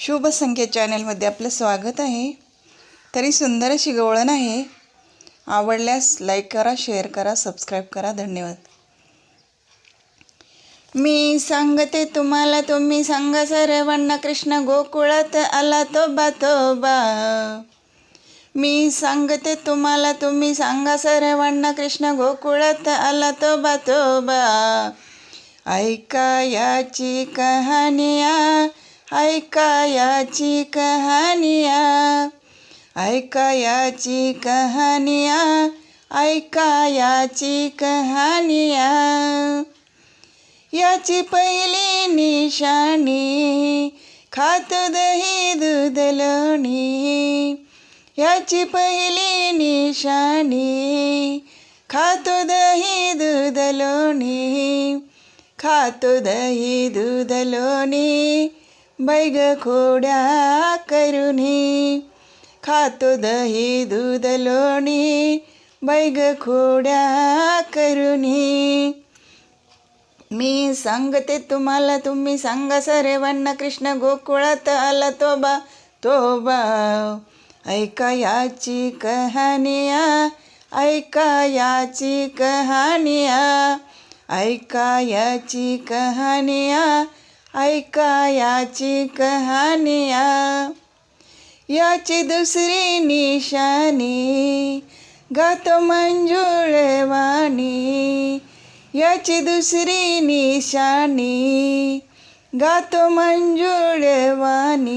शुभ संख्या चॅनलमध्ये आपलं स्वागत आहे. तरी सुंदर अशी गवळण आहे. आवडल्यास लाईक करा शेअर करा सबस्क्राईब करा. धन्यवाद. मी सांगते तुम्हाला तुम्ही सांगा सर्वांना. कृष्ण गोकुळात आला तो बा तो बा. मी सांगते तुम्हाला तुम्ही सांगा सर्वांना. कृष्ण गोकुळात आला तो बा तो बा. ऐका याची कहानिया ऐका याची कहानिया ऐका याची कहानिया ऐका याची कहानिया. याची पहिली निशाणी खात दही दूध लोणी याची पहिली निशाणी खातो दही दूध लोणी खातो दही दूध लोणी बैग खोड्या करुनी खातो दही दूध लोणी बैग खोड्या करुनी. मी सांगते तुम्हाला तुम्ही सांगा सर्वांना कृष्ण गोकुळात आला तो बा तो बा. ऐका याची कहानिया ऐका याची कहानिया ऐका याची कहानिया ऐका याची कहानिया याची दुसरी निशाणी गातो मंजुळवाणी याची दुसरी निशाणी गातो मंजुळवाणी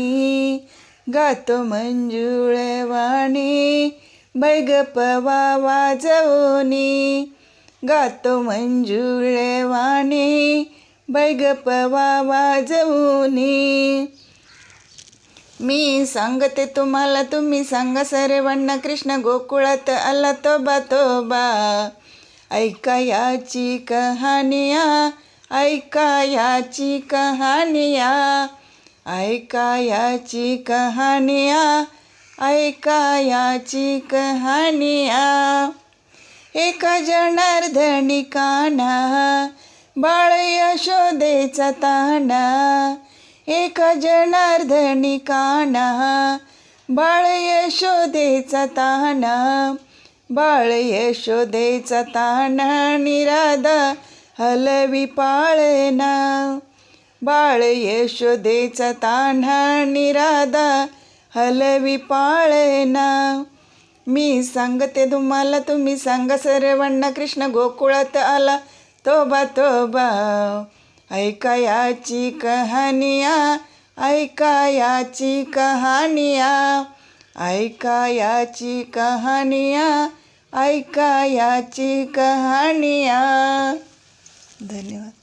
गातो मंजुळवाणी बैग पवा वाजवणी गातो मंजुळवाणी पवा वाजवूनी मी सांगते तुम्हाला तुम्ही सांगा सर्वांना. कृष्ण गोकुळात आला तो बा तो बा ऐका याची कहाणिया ऐका याची कहाणिया ऐका याची कहाणिया ऐका याची कहाणिया एका जनार्दनी काना बाळ यशोदेचा ताना एका जनार्दनी काना बाळ यशोदेचा ताना बाळ यशोदेचा ताना निराधा हलवी पाळना बाळ यशोदेचा तान्हा निराधा हलवी पाळना मी सांगते तुम्हाला तुम्ही सांगा सर्वांना कृष्ण गोकुळात आला. तोबा तोबा ऐकायाची कहानिया ऐकायाची कहानिया ऐकायाची कहानिया ऐकायाची कहानिया. धन्यवाद.